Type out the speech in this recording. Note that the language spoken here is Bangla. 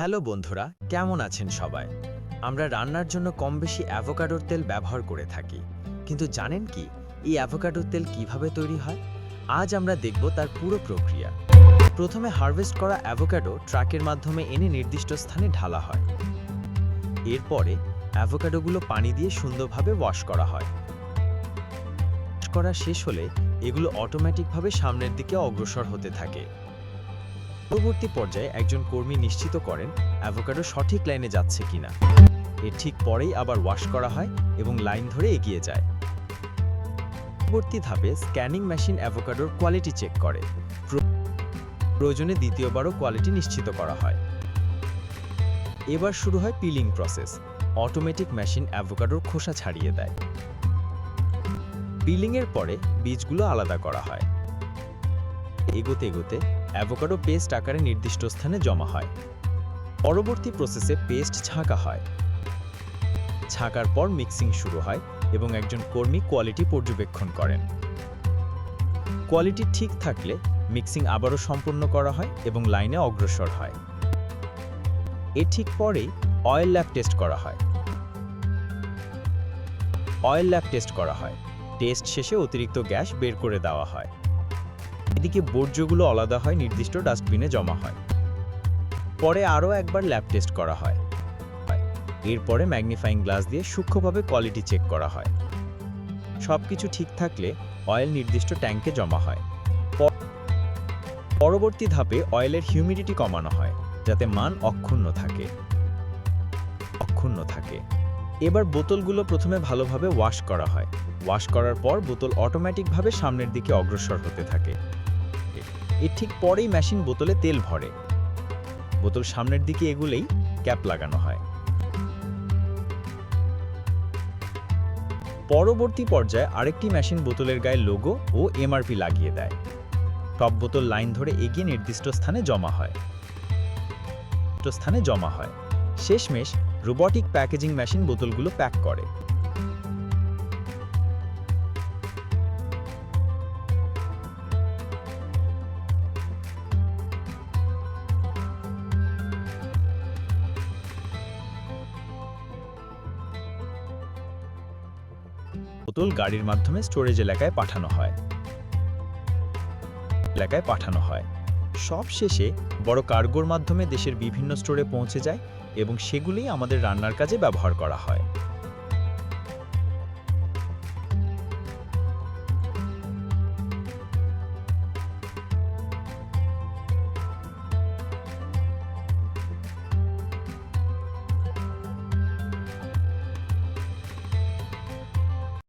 হ্যালো বন্ধুরা, কেমন আছেন সবাই? আমরা রান্নার জন্য কম বেশি অ্যাভোকাডোর তেল ব্যবহার করে থাকি। কিন্তু জানেন কি, এই অ্যাভোকাডোর তেল কীভাবে তৈরি হয়? আজ আমরা দেখব তার পুরো প্রক্রিয়া। প্রথমে হারভেস্ট করা অ্যাভোকাডো ট্রাকের মাধ্যমে এনে নির্দিষ্ট স্থানে ঢালা হয়। এরপরে অ্যাভোকাডোগুলো পানি দিয়ে সুন্দরভাবে ওয়াশ করা হয়। করা শেষ হলে এগুলো অটোমেটিকভাবে সামনের দিকে অগ্রসর হতে থাকে। পরবর্তী পর্যায়ে একজন কর্মী নিশ্চিত করেন অ্যাভোকাডো সঠিক লাইনে যাচ্ছে কিনা। এর ঠিক পরেই আবার ওয়াশ করা হয় এবং লাইন ধরে এগিয়ে যায়। পরবর্তী ধাপে স্ক্যানিং মেশিন অ্যাভোকাডোর কোয়ালিটি চেক করে। প্রয়োজনে দ্বিতীয়বারও কোয়ালিটি নিশ্চিত করা হয়। এবার শুরু হয় পিলিং প্রসেস। অটোমেটিক মেশিন অ্যাভোকাডোর খোসা ছাড়িয়ে দেয়। পিলিংয়ের পরে বীজগুলো আলাদা করা হয়। এগোতে এগোতে অ্যাভোকাডো পেস্ট আকারে নির্দিষ্ট স্থানে জমা হয়। পরবর্তী প্রসেসে পেস্ট ছাঁকা হয়। ছাঁকার পর মিক্সিং শুরু হয় এবং একজন কর্মী কোয়ালিটি পর্যবেক্ষণ করেন। কোয়ালিটি ঠিক থাকলে মিক্সিং আবারও সম্পূর্ণ করা হয় এবং লাইনে অগ্রসর হয়। এর ঠিক পরেই অয়েল ল্যাব টেস্ট করা হয়। অয়েল ল্যাব টেস্ট করা হয়। টেস্ট শেষে অতিরিক্ত গ্যাস বের করে দেওয়া হয়। এদিকে বর্জ্যগুলো আলাদা হয়, নির্দিষ্ট ডাস্টবিনে জমা হয়। পরে আরও একবার ল্যাব টেস্ট করা হয়। এরপরে ম্যাগনিফাইং গ্লাস দিয়ে সূক্ষ্মভাবে কোয়ালিটি চেক করা হয়। সব কিছু ঠিক থাকলে অয়েল নির্দিষ্ট ট্যাঙ্কে জমা হয়। পরবর্তী ধাপে অয়েলের হিউমিডিটি কমানো হয়, যাতে মান অক্ষুণ্ণ থাকে। অক্ষুণ্ণ থাকে। এবার বোতলগুলো প্রথমে ভালোভাবে ওয়াশ করা হয়। ওয়াশ করার পর বোতল অটোমেটিকভাবে সামনের দিকে অগ্রসর হতে থাকে। এর ঠিক পরেই মেশিন বোতলে তেল ভরে। বোতল সামনের দিকে এগুলেই ক্যাপ লাগানো হয়। পরবর্তী পর্যায়ে আরেকটি মেশিন বোতলের গায়ে লোগো ও এমআরপি লাগিয়ে দেয়। টপ বোতল লাইন ধরে এগিয়ে নির্দিষ্ট স্থানে জমা হয়। স্থানে জমা হয়। শেষমেশ রোবটিক প্যাকেজিং মেশিন বোতলগুলো প্যাক করে। বোতল গাড়ির মাধ্যমে স্টোরেজ এলাকায় পাঠানো হয়। এলাকায় পাঠানো হয়। সব শেষে বড় কার্গোর মাধ্যমে দেশের বিভিন্ন স্টোরে পৌঁছে যায় এবং সেগুলি আমাদের রান্নার কাজে ব্যবহার করা হয়।